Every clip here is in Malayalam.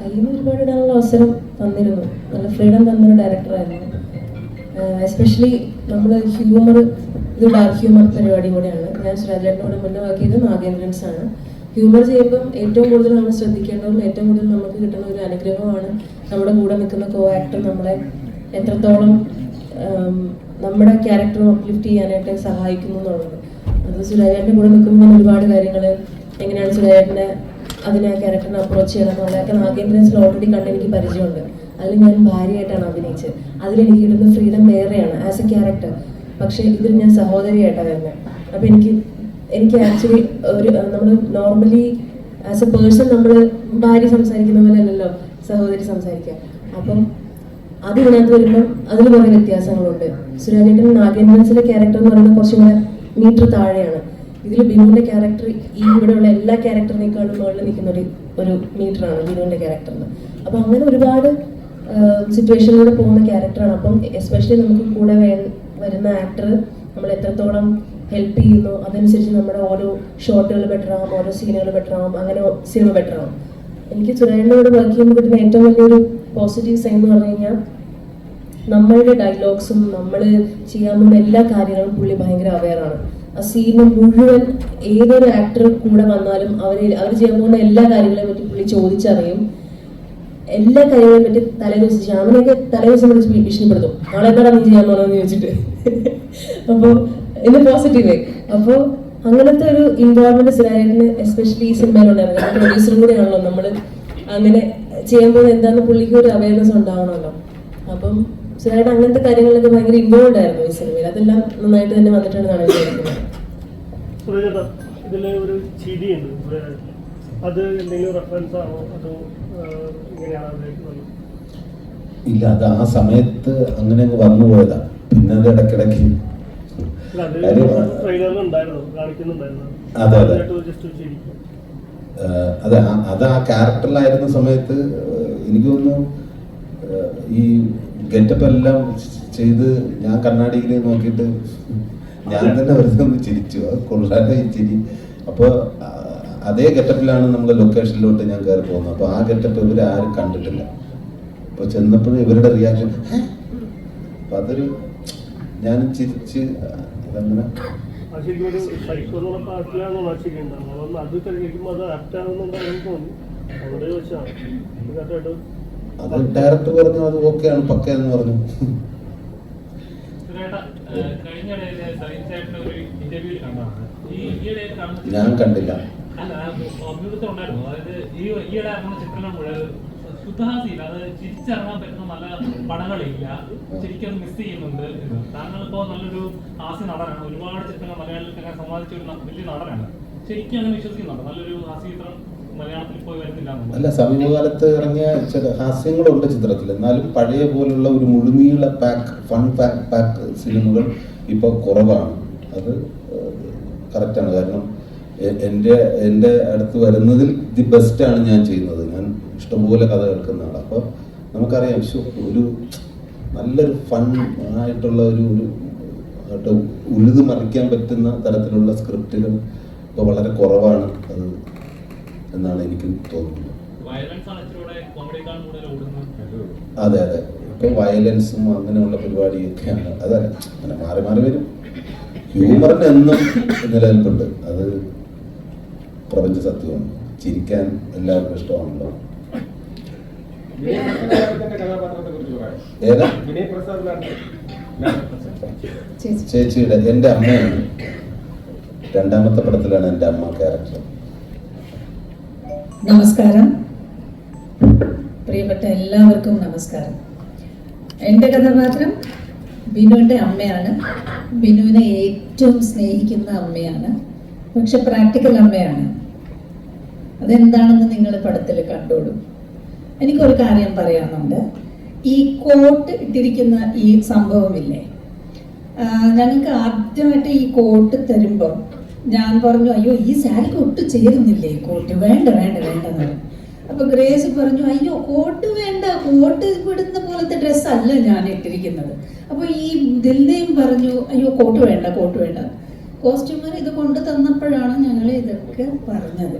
കയ്യിൽ ഒരുപാട് ഇടാനുള്ള അവസരം തന്നിരുന്നു. നല്ല ഫ്രീഡം തന്നൊരു ഡയറക്ടറായിരുന്നു. എസ്പെഷ്യലി നമ്മൾ ഹ്യൂമർ ഇത് ഡാർക്ക് ഹ്യൂമർ പരിപാടി കൂടെയാണ്. ഞാൻ സുരാജേട്ടനോട് മുന്നവാക്കിയത് നാഗേന്ദ്രൻസ് ആണ് ഹ്യൂമർ ചെയ്യുമ്പം ഏറ്റവും കൂടുതൽ നമ്മൾ ശ്രദ്ധിക്കേണ്ടതും ഏറ്റവും കൂടുതൽ നമുക്ക് കിട്ടുന്ന ഒരു അനുഗ്രഹമാണ് നമ്മുടെ കൂടെ നിൽക്കുന്ന കോ ആക്ടർ നമ്മളെ എത്രത്തോളം നമ്മുടെ ക്യാരക്ടർ അപ്ലിഫ്റ്റ് ചെയ്യാനായിട്ട് സഹായിക്കുന്നു എന്നുള്ളത്. അത് സുരാജേട്ടന്റെ കൂടെ നിൽക്കുമ്പോൾ ഒരുപാട് കാര്യങ്ങൾ എങ്ങനെയാണ് സുരാജേട്ടനെ അതിനെ ക്യാരക്ടറിനെ അപ്രോച്ച് ചെയ്യണം. എന്നുള്ളതൊക്കെ നാഗേന്ദ്രൻസിൽ ഓൾറെഡി കണ്ട് എനിക്ക് പരിചയമുണ്ട്. അതിൽ ഞാൻ ഭാര്യയായിട്ടാണ് അഭിനയിച്ചത്. അതിലെനിക്ക് കിട്ടുന്ന ഫ്രീഡം വേറെയാണ് ആസ് എ ക്യാരക്ടർ പക്ഷേ ഇതിൽ ഞാൻ സഹോദരിയായിട്ടാണ് വരുന്നത്. അപ്പം എനിക്ക് എനിക്ക് ആക്ച്വലി ഒരു നമ്മൾ നോർമലി ആസ് എ പേഴ്സൺ നമ്മൾ ഭാര്യ സംസാരിക്കുന്ന പോലെ അല്ലല്ലോ സഹോദരി സംസാരിക്കുക. അപ്പം അത് ഇതിനകത്ത് വരുമ്പോൾ അതിൽ കുറേ വ്യത്യാസങ്ങളുണ്ട്. സുരാജേട്ടൻ നാഗേന്ദ്രൻസിലെ ക്യാരക്ടർ എന്ന് പറയുന്നത് കുറച്ചും കൂടെ മീറ്റർ താഴെയാണ്. ഇതിൽ ബിനുവിന്റെ ക്യാരക്ടർ ഈ ഇവിടെയുള്ള എല്ലാ ക്യാരക്ടറിനേക്കാളും മുകളിൽ നിൽക്കുന്ന ഒരു ഒരു മീറ്ററാണ് ബിനുവിന്റെ ക്യാരക്ടറിന് അപ്പൊ അങ്ങനെ ഒരുപാട് സിറ്റുവേഷനിലൂടെ പോകുന്ന ക്യാരക്ടറാണ് അപ്പം എസ്പെഷ്യലി നമുക്ക് കൂടെ വരുന്ന ആക്ടർ നമ്മൾ എത്രത്തോളം ഹെൽപ്പ് ചെയ്യുന്നു അതനുസരിച്ച് നമ്മുടെ ഓരോ ഷോട്ടുകൾ ബെറ്റർ ആവും ഓരോ സീനുകൾ ബെറ്റർ ആവും അങ്ങനെ സിനിമ ബെറ്റർ ആവും. എനിക്ക് സുരേന്ദ്രനോട് വർക്ക് ചെയ്യുമ്പോൾ കിട്ടുന്ന ഏറ്റവും വലിയൊരു പോസിറ്റീവ് സൈൻ എന്ന് പറഞ്ഞു കഴിഞ്ഞാൽ നമ്മളുടെ ഡയലോഗ്സും നമ്മൾ ചെയ്യാൻ പോകുന്ന എല്ലാ കാര്യങ്ങളും പുള്ളി ഭയങ്കര അവെയറാണ് ആ സീന് മുഴുവൻ ഏതൊരു ആക്ടർ കൂടെ വന്നാലും അവർ അവർ ചെയ്യാൻ പോകുന്ന എല്ലാ കാര്യങ്ങളെ പറ്റി പുള്ളി ചോദിച്ചറിയും. എല്ലാ കാര്യങ്ങളെ പറ്റി തലേദിവസം ശ്യാമിനെയൊക്കെ തലേദിവസം വിളിച്ച് ഭീഷണിപ്പെടുത്തും. നാളെ എന്താണ് നീ ചെയ്യാൻ പോകണമെന്ന് ചോദിച്ചിട്ട്? അപ്പോൾ ഇന്ന് പോസിറ്റീവ് അപ്പോൾ അങ്ങനത്തെ ഒരു ഇൻവോൾവ്മെന്റ് സിനാരിന് എസ്പെഷ്യലി ഈ സിനിമയിലുണ്ടായിരുന്നു പ്രൊഡ്യൂസറും കൂടെയാണല്ലോ നമ്മൾ അങ്ങനെ ചെയ്യാൻ പോകുന്നത് എന്താണെന്ന് പുള്ളിക്ക് ഒരു അവയർനെസ് ഉണ്ടാവണമല്ലോ. അപ്പം സുരാജേട്ടൻ അങ്ങനത്തെ കാര്യങ്ങളിലൊക്കെ ഭയങ്കര ഇൻവോൾവ് ആയിരുന്നു ഈ സിനിമയിൽ. അതെല്ലാം നന്നായിട്ട് തന്നെ വന്നിട്ടാണ് വിചാരിക്കുന്നത് സുരേഷേട്ടാ ഇതിൽ ഒരു ചിരിയുണ്ട്. അത് എന്തെങ്കിലും റെഫറൻസ് ആണോ? അതോ ആ, ഇങ്ങനെയാണ് അതിലേക്ക് ഇല്ല അത് ആ സമയത്ത് അങ്ങനെ അങ്ങ് വന്നു പോയതാ. പിന്നെ അത് ഇടക്കിടക്ക് അത് അതെ, അതെ. അത് ആ- ക്യാരക്ടറിലായിരുന്ന സമയത്ത് എനിക്ക് തോന്നുന്നു ഈ ഗെറ്റപ്പ് എല്ലാം ചെയ്ത് ഞാൻ കണ്ണാടിയിൽ നോക്കിയിട്ട് ഞാൻ തന്നെ വെറുതെ ഒന്ന് ചിരിച്ചു. അത് കൊള്ളാതെ ചിരി. അപ്പോൾ അതേ ഗെറ്റപ്പിലാണ് നമ്മൾ ലൊക്കേഷനിലോട്ട് ഞാൻ കയറി പോകുന്നത്. അപ്പോൾ ആ ഗെറ്റപ്പ് ഇവർ ആരും കണ്ടിട്ടില്ല. അപ്പോൾ ചെന്നപ്പോഴും ഇവരുടെ റിയാക്ഷൻ അപ്പം അതൊരു ഞാൻ ചിരിച്ച് അതങ്ങനെ അത് തോന്നി. അവിടെ വെച്ചാണ് അത് ഡയറക്ടർ പറഞ്ഞു അത് ഓക്കെ പക്കയെന്ന് പറഞ്ഞു. എന്ന് പറഞ്ഞു ഞാൻ കണ്ടില്ല. ശുദ്ധഹാസിയില്ല അത് പറ്റുന്ന നല്ല പടങ്ങളില്ല. ശരിക്കും അത് മിസ് ചെയ്യുന്നുണ്ട് എന്ന്. താങ്കൾ ഇപ്പോൾ നല്ലൊരു ഹാസ്യ നടനാണ്. ഒരുപാട് ചിത്രങ്ങൾ മലയാളത്തിൽ സമ്മാനിച്ച ഒരു വലിയ നടനാണ്. ശരിക്കും അങ്ങനെ വിശ്വസിക്കുന്നുണ്ട്? നല്ലൊരു ഹാസ്യ ചിത്രം അല്ല സമീപകാലത്ത് ഇറങ്ങിയ ചില ഹാസ്യങ്ങളുണ്ട് ചിത്രത്തിൽ എന്നാലും പഴയ പോലുള്ള ഒരു മുഴുനീള പാക്ക് ഫൺ പാക്ക് പാക്ക് സിനിമകൾ ഇപ്പോൾ കുറവാണ്. അത് കറക്റ്റാണ് കാരണം എന്റെ എന്റെ അടുത്ത് വരുന്നതിൽ ദി ബെസ്റ്റാണ് ഞാൻ ചെയ്യുന്നത്. ഞാൻ ഇഷ്ടംപോലെ കഥ കേൾക്കുന്ന ആളാണ് അപ്പോൾ നമുക്കറിയാം ഒരു നല്ലൊരു ഫൺ ആയിട്ടുള്ള ഒരു ഉഴുതു മറിക്കാൻ പറ്റുന്ന തരത്തിലുള്ള സ്ക്രിപ്റ്റുകൾ ഇപ്പോൾ വളരെ കുറവാണ് അത്. എന്നാണ് എനിക്ക് തോന്നുന്നത്. അതെ അതെ. ഇപ്പൊ വയലൻസും അങ്ങനെയുള്ള പരിപാടിയൊക്കെയാണ്. അതല്ല അങ്ങനെ മാറി മാറി വരും. ഹ്യൂമറിന് എന്നും നിലനിൽപ്പുണ്ട്. അത് പ്രപഞ്ച സത്യമാണ്. ചിരിക്കാൻ എല്ലാവർക്കും ഇഷ്ടമാണല്ലോ. ഏതാ? ചേച്ചിയുടെ എന്റെ അമ്മയാണ്. രണ്ടാമത്തെ പടത്തിലാണ് എന്റെ അമ്മ ക്യാരക്ടർ നമസ്കാരം. പ്രിയപ്പെട്ട എല്ലാവർക്കും നമസ്കാരം. എന്റെ കഥാപാത്രം ബിനുവിന്റെ അമ്മയാണ്. ബിനുവിനെ ഏറ്റവും സ്നേഹിക്കുന്ന അമ്മയാണ്. പക്ഷെ പ്രാക്ടിക്കൽ അമ്മയാണ്. അതെന്താണെന്ന് നിങ്ങൾ പടത്തിൽ കണ്ടോളൂ. എനിക്കൊരു കാര്യം പറയാനുണ്ട്. ഈ കോട്ട് ഇട്ടിരിക്കുന്ന ഈ സംഭവമില്ലേ? ഞങ്ങൾക്ക് ആദ്യമായിട്ട് ഈ കോട്ട് തരുമ്പോൾ ഞാൻ പറഞ്ഞു അയ്യോ ഈ സാരിക്ക് ഒട്ടും ചേരുന്നില്ലേ? കോട്ട് വേണ്ട വേണ്ട വേണ്ട എന്ന് പറഞ്ഞു അപ്പൊ ഗ്രേസ് പറഞ്ഞു അയ്യോ കോട്ട് വേണ്ട കോട്ട് ഇവിടുന്ന പോലത്തെ ഡ്രസ്സല്ല ഞാൻ ഇട്ടിരിക്കുന്നത്. അപ്പൊ ഈ ദിൽനയും പറഞ്ഞു അയ്യോ കോട്ട് വേണ്ട കോട്ട് വേണ്ട. കോസ്റ്റ്യൂമർ ഇത് കൊണ്ടു തന്നപ്പോഴാണ് ഞങ്ങൾ ഇതൊക്കെ പറഞ്ഞത്.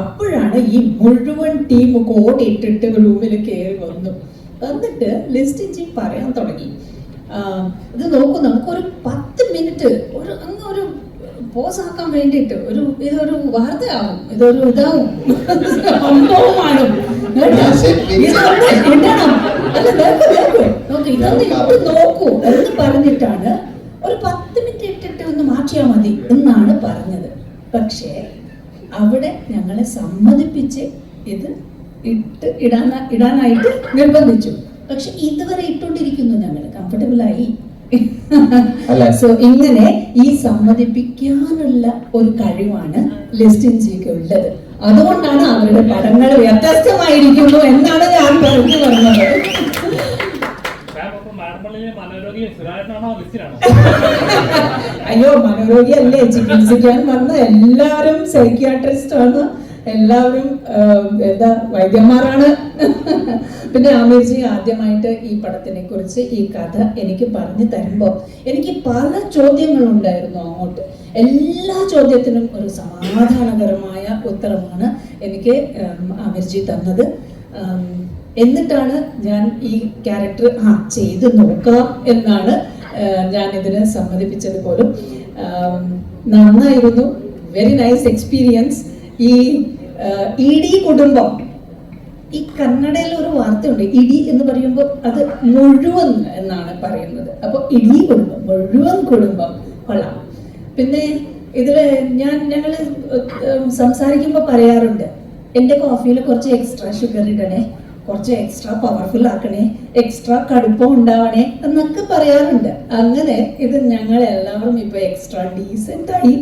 അപ്പോഴാണ് ഈ മുഴുവൻ ടീം കോട്ട് ഇട്ടിട്ട് റൂമിൽ കയറി വന്നു. വന്നിട്ട് ലിസ്റ്റ് പറയാൻ തുടങ്ങി. ഇത് നോക്കൂ നമുക്കൊരു പത്ത് മിനിറ്റ് ഒരു അങ്ങ് ഒരു പോസ് ആക്കാൻ വേണ്ടിയിട്ട് ഒരു ഇതൊരു വാർത്തയാവും ഇതൊരു ഇതാവും. സംഭവമാണ് നോക്കൂ എന്ന് പറഞ്ഞിട്ടാണ് ഒരു പത്ത് മിനിറ്റ് ഇട്ടിട്ട് ഒന്ന് മാറ്റിയാൽ മതി എന്നാണ് പറഞ്ഞത്. പക്ഷേ അവിടെ ഞങ്ങളെ സമ്മതിപ്പിച്ച് ഇത് ഇട്ട് ഇടാൻ ഇടാനായിട്ട് നിർബന്ധിച്ചു. പക്ഷെ ഇതുവരെ ഇട്ടുകൊണ്ടിരിക്കുന്നു ഞങ്ങൾ കംഫർട്ടബിൾ ആയി. അല്ല. സോ ഇങ്ങനെ ഈ സമ്മതിപ്പിക്കാനുള്ള ഒരു കഴിവാണ് ലിസ്റ്റിൻജിക്ക് ഉള്ളത്. അതുകൊണ്ടാണ് അവരുടെ പടങ്ങൾ വ്യത്യസ്തമായിരിക്കുന്നു എന്നാണ് ഞാൻ പറഞ്ഞു ലിസ്റ്റിനാണോ അയ്യോ മനോരോഗി അല്ലേ? ചികിത്സിക്കാൻ വന്ന എല്ലാവരും സൈക്യാട്രിസ്റ്റ് ആണ്. എല്ലാവരും എന്താ വൈദ്യന്മാരാണ്. പിന്നെ ആമീർജി ആദ്യമായിട്ട് ഈ പടത്തിനെ കുറിച്ച് ഈ കഥ എനിക്ക് പറഞ്ഞു തരുമ്പോൾ എനിക്ക് പല ചോദ്യങ്ങളുണ്ടായിരുന്നു അങ്ങോട്ട്. എല്ലാ ചോദ്യത്തിനും ഒരു സമാധാനകരമായ ഉത്തരമാണ് എനിക്ക് ആമീർജി തന്നത്. എന്നിട്ടാണ് ഞാൻ ഈ ക്യാരക്ടർ ആ ചെയ്ത് നോക്കാം എന്നാണ് ഞാൻ ഇതിന് സമ്മതിപ്പിച്ചത് പോലും. നന്നായിരുന്നു. വെരി നൈസ് എക്സ്പീരിയൻസ് ഈ ഇ ഡി കുടുംബം. ഈ കന്നഡയിൽ ഒരു വാർത്തയുണ്ട്. ഇടി എന്ന് പറയുമ്പോൾ അത് മുഴുവൻ എന്നാണ് പറയുന്നത്. അപ്പോൾ ഇടി കുടുംബം മുഴുവൻ കുടുംബം കൊള്ളാം. പിന്നെ ഇതിൽ ഞാൻ ഞങ്ങൾ സംസാരിക്കുമ്പോൾ പറയാറുണ്ട്. എന്റെ കോഫിയിൽ കുറച്ച് എക്സ്ട്രാ ഷുഗർ ഇടണേ കുറച്ച് എക്സ്ട്രാ പവർഫുൾ ആക്കണേ എക്സ്ട്രാ കടുപ്പം ഉണ്ടാവണേ എന്നൊക്കെ പറയാറുണ്ട്. അങ്ങനെ ഇത് ഞങ്ങൾ എല്ലാവരും ഇപ്പൊ എക്സ്ട്രാ ഡീസെന്റ് ആയി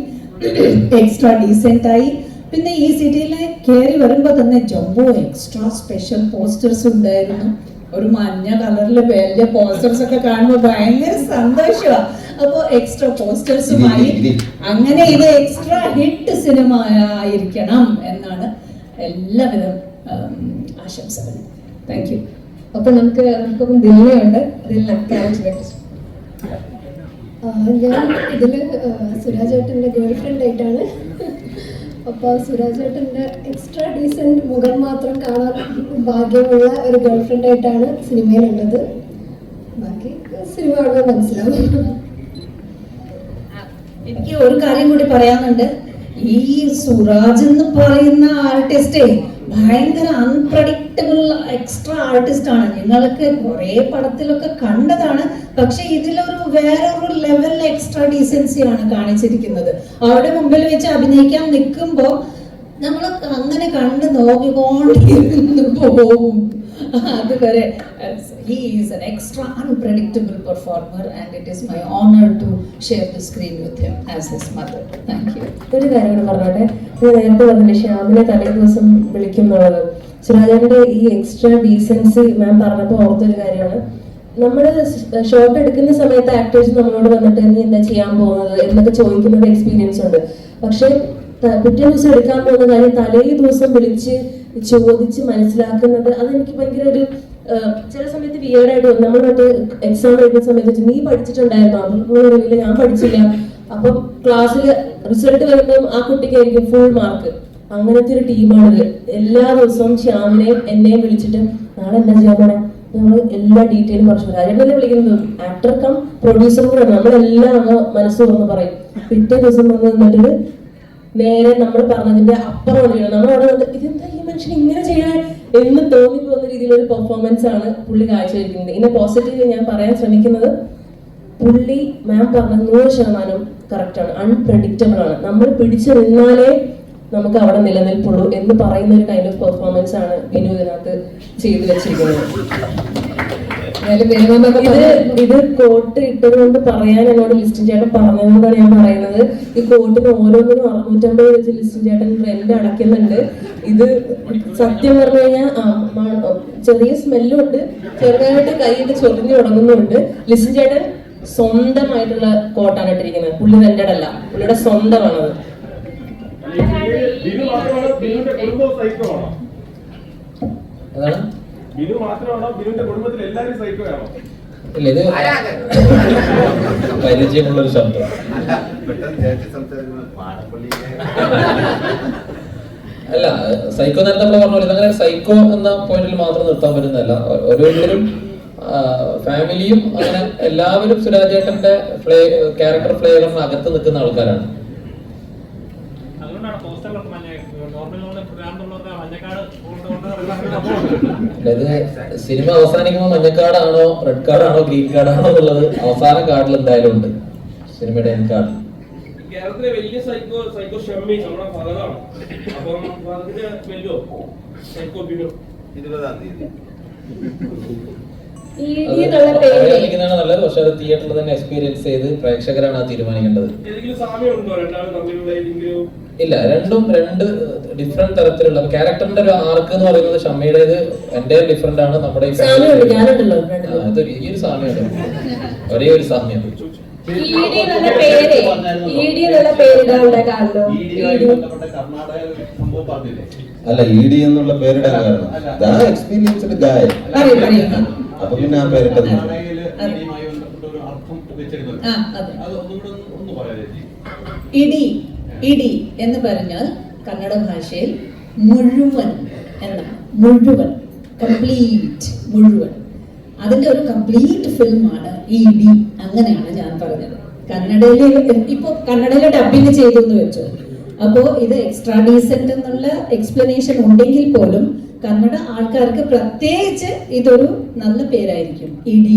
എക്സ്ട്രാ ഡീസെന്റ് ആയി പിന്നെ ഈ സിറ്റിയിലെ കയറി വരുമ്പോൾ തന്നെ ജംബോ എക്സ്ട്രാ സ്പെഷ്യൽ പോസ്റ്റേഴ്സ് ഉണ്ടായിരുന്നു. ഒരു മഞ്ഞ കളറിൽ വലിയ പോസ്റ്റേഴ്സ് ഒക്കെ കാണുമ്പോൾ ഭയങ്കര സന്തോഷമാണ് അപ്പോ എക്സ്ട്രാ പോസ്റ്റേഴ്സുമായി അങ്ങനെ ഇത് എക്സ്ട്രാ ഹിറ്റ് സിനിമ ആയിരിക്കണം എന്നാണ് എല്ലാവിധം ആശംസകൾ താങ്ക് യു അപ്പൊ നമുക്ക് നമുക്കൊപ്പം ദില്ലയുണ്ട്. ദില്ല ഇതിൽ ഞാൻ ഇതിൽ സുരാജേട്ടന്റെ ഗേൾ ഫ്രണ്ട് ആയിട്ടാണ് അപ്പോൾ സുരാജേട്ടന്റെ എക്സ്ട്രാ ഡീസന്റ് മുഖം മാത്രം കാണാൻ ഭാഗ്യമുള്ള ഒരു ഗേൾഫ്രണ്ട് ആയിട്ടാണ് സിനിമയിലുള്ളത്. ബാക്കി സിനിമ കാണുമ്പോൾ മനസ്സിലാവും. എനിക്ക് ഒരു കാര്യം കൂടി പറയാനുണ്ട്. ഈ സുരാജ് എന്ന് പറയുന്ന ആർട്ടിസ്റ്റേ ഭയങ്കര അൺപ്രഡിക്റ്റബിൾ എക്സ്ട്രാ ആർട്ടിസ്റ്റ് ആണ്. ഞങ്ങൾക്ക് കുറെ പടത്തിലൊക്കെ കണ്ടതാണ്. പക്ഷെ ഇതിലൊരു വേറൊരു ലെവൽ എക്സ്ട്രാ ഡീസൻസിയാണ് കാണിച്ചിരിക്കുന്നത്. അവരുടെ മുമ്പിൽ വെച്ച് അഭിനയിക്കാൻ നിൽക്കുമ്പോൾ നമ്മൾ അങ്ങനെ കണ്ട് നോക്കിക്കൊണ്ടിരുന്നു പോകും. അതുവരെ he is an extra unpredictable performer and it is my honour to share the screen with him as his mother thank you ഒരു കാര്യം കൂടെ പറഞ്ഞോട്ടെ? ഞാൻ നേരത്തെ പറഞ്ഞില്ലേ ശ്യാമിനെ തലേ ദിവസം വിളിക്കുന്നുള്ളത്. എന്നുള്ളത് ഈ എക്സ്ട്രാ ഡീസൻസി മാം പറഞ്ഞപ്പോൾ ഓർത്തൊരു കാര്യമാണ്. നമ്മൾ ഷോട്ട് എടുക്കുന്ന സമയത്ത് ആക്ടേഴ്സ് നമ്മളോട് വന്നിട്ട് നീ എന്താ ചെയ്യാൻ പോകുന്നത് എന്നൊക്കെ ചോദിക്കുന്ന ഒരു എക്സ്പീരിയൻസ് ഉണ്ട്. പക്ഷെ പിറ്റേ ദിവസം എടുക്കാൻ പോകുന്ന കാര്യം തലേ ദിവസം വിളിച്ച് ചോദിച്ച് മനസ്സിലാക്കുന്നത് അതെനിക്ക് ഭയങ്കര ഒരു ചില സമയത്ത് വിയേഡായിട്ട് തോന്നും. നമ്മൾ മറ്റേ എക്സാം എഴുതുന്ന സമയത്ത് നീ പഠിച്ചിട്ടുണ്ടായിരുന്നോ? അപ്പൊ ഞാൻ പഠിച്ചില്ല. അപ്പം ക്ലാസ്സിൽ റിസൾട്ട് വരുമ്പോൾ ആ കുട്ടിക്കായിരിക്കും ഫുൾ മാർക്ക് അങ്ങനത്തെ ഒരു ടീമാണിത് എല്ലാ ദിവസവും ശ്യാമിനെയും എന്നെയും വിളിച്ചിട്ട് നാളെ എന്താ ചെയ്യാൻ പോണേ? നമ്മൾ എല്ലാ ഡീറ്റെയിലും പറഞ്ഞു കാര്യം തന്നെ വിളിക്കുന്നത്? ആക്ടർ കം പ്രൊഡ്യൂസർ കൂടെ നമ്മളെല്ലാം അങ്ങ് മനസ്സ് തുറന്ന് പറയും. പിറ്റേ ദിവസം വന്ന് നിന്നിട്ട് നേരെ നമ്മൾ പറഞ്ഞതിന്റെ ചെയ്യണം നമ്മൾ അവിടെ വന്നിട്ട് ഇതെന്താ ഈ മനുഷ്യൻ ഇങ്ങനെ ചെയ്യണേ എന്ന് തോന്നിപ്പോകുന്ന രീതിയിലൊരു പെർഫോമൻസ് ആണ് പുള്ളി കാഴ്ചവെക്കുന്നത്. ഇന്ന് പോസിറ്റീവ് ഞാൻ പറയാൻ ശ്രമിക്കുന്നത് പുള്ളി മാം പറഞ്ഞ നൂറ് ശതമാനം കറക്റ്റാണ് അൺപ്രഡിക്റ്റബിൾ ആണ്. നമ്മൾ പിടിച്ചു നിന്നാലേ നമുക്ക് അവിടെ നിലനിൽപ്പുള്ളൂ എന്ന് പറയുന്ന ഒരു കൈൻഡ് ഓഫ് പെർഫോമൻസ് ആണ് വിനു ഇതിനകത്ത് ചെയ്തു വെച്ചിരിക്കുന്നത്. ഇത് ഇത് കോട്ട് ഇട്ടത് കൊണ്ട് പറയാൻ എന്നോട് ലിസ്റ്റിൻ ചേട്ടൻ പറഞ്ഞതുകൊണ്ടാണ് ഞാൻ പറയുന്നത്. ഈ കോട്ടിന് ഓരോന്നിനും അറുന്നൂറ്റമ്പത് വെച്ച് ലിസ്റ്റിൻ ചേട്ടൻ ട്രെൻഡ് അടയ്ക്കുന്നുണ്ട്. ഇത് സത്യം പറഞ്ഞു കഴിഞ്ഞാൽ ആ, ചെറിയ സ്മെല്ലും ഉണ്ട്. ചെറുതായിട്ട് കൈയിട്ട് ചൊറിഞ്ഞു തുടങ്ങുന്നുണ്ട്. ലിസ്റ്റിൻ ചേട്ടൻ സ്വന്തമായിട്ടുള്ള കോട്ടാണ് ഇട്ടിരിക്കുന്നത്. പുള്ളി റെന്റഡ് അല്ല. പുള്ളിയുടെ സ്വന്തമാണത്. അതാണ്? ബിനു മാത്രമാണോ? ബിനുവിന്റെ കുടുംബത്തിൽ എല്ലാരും സൈക്കോ ആണോ ഇല്ല ഇത് പരിചയമുള്ള ഒരു ശബ്ദം. അല്ല സൈക്കോ നേരത്തെ നമ്മൾ പറഞ്ഞ പോലെ അങ്ങനെ സൈക്കോ എന്ന പോയിന്റിൽ മാത്രം നിർത്താൻ പറ്റുന്നതല്ല. ഓരോരുത്തരും ഫാമിലിയും അങ്ങനെ എല്ലാവരും സുരാജേട്ടന്റെ ഫ്ലേ ക്യാരക്ടർ ഫ്ലേവറിന് അകത്ത് നിൽക്കുന്ന ആൾക്കാരാണ്. അതുകൊണ്ടാണ് മഞ്ഞ നോർമൽ മഞ്ഞക്കാട് അതായത് സിനിമ അവസാനിക്കുമ്പോൾ മഞ്ഞക്കാടാണോ റെഡ് കാർഡാണോ ഗ്രീൻ കാർഡാണോ എന്നുള്ളത് അവസാന കാർഡിൽ എന്തായാലും ഉണ്ട്. സിനിമയുടെ എൻ കാർഡ് കേരളത്തിലെ വലിയ സൈക്കോ സൈക്കോ ഷമ്മി നമ്മുടെ ഫഹദാണ്. അപ്പം ഫഹദിന്റെ വെല്ലോ സൈക്കോ ബിനു. ഇരുപതാം തീയതി. എന്നുള്ള പേര് അറിയാതിരിക്കുന്നതാണ് നല്ലത്. പക്ഷെ അത് തിയേറ്ററിൽ തന്നെ എക്സ്പീരിയൻസ് ചെയ്ത് പ്രേക്ഷകരാണ് ആ തീരുമാനിക്കേണ്ടത്. ഏതെങ്കിലും തമ്മിലുള്ള ഏതെങ്കിലും ഇല്ല രണ്ടും രണ്ട് ഡിഫറെന്റ് തരത്തിലുള്ള ക്യാരക്ടറിന്റെ ഒരു ആർക്ക് എന്ന് പറയുന്നത് ഷമ്മയുടേത് എന്റെ ഡിഫറെന്റ് ആണ് നമ്മുടെ ഈ ഈ ഒരു സാമ്യമുണ്ട് ഒരേ ഒരു സാമ്യം. അല്ല ഇ ഡി എന്നുള്ള പേരിടാൻ കാരണം. ദാ എക്സ്പീരിയൻസ്ഡ് ഗായ അപ്പൊ പിന്നെ ആ പേരിട്ടത് അർത്ഥം ഇടി. ഇടി എന്ന് പറഞ്ഞാൽ കന്നഡ ഭാഷയിൽ മുഴുവൻ എന്നാണ് മുഴുവൻ കംപ്ലീറ്റ് മുഴുവൻ. അതിന്റെ ഒരു കംപ്ലീറ്റ് ഫിലിമാണ് ഈ ഇടി അങ്ങനെയാണ് ഞാൻ പറഞ്ഞത്. കന്നഡയിലെ ഇപ്പൊ കന്നഡയിലെ ഡബിങ് ചെയ്തു എന്ന് വെച്ചു. അപ്പോൾ ഇത് എക്സ്ട്രാ ഡീസെന്റ് എന്നുള്ള എക്സ്പ്ലനേഷൻ ഉണ്ടെങ്കിൽ പോലും കന്നഡ ആൾക്കാർക്ക് പ്രത്യേകിച്ച് ഇതൊരു നല്ല പേരായിരിക്കും ഇടി.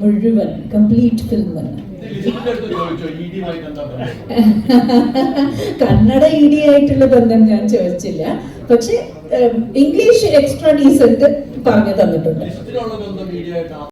മുഴുവൻ കംപ്ലീറ്റ് ഫിലിം കന്നഡ ഇ ചോദിച്ചോ ഇഡിയുമായിട്ട് എന്താ പറയുക കന്നഡ ഇടി ആയിട്ടുള്ള ബന്ധം ഞാൻ ചോദിച്ചില്ല. പക്ഷെ ഇംഗ്ലീഷ് എക്സ്ട്രാ ഡീസെന്റ് പറഞ്ഞു തന്നിട്ടുണ്ട്.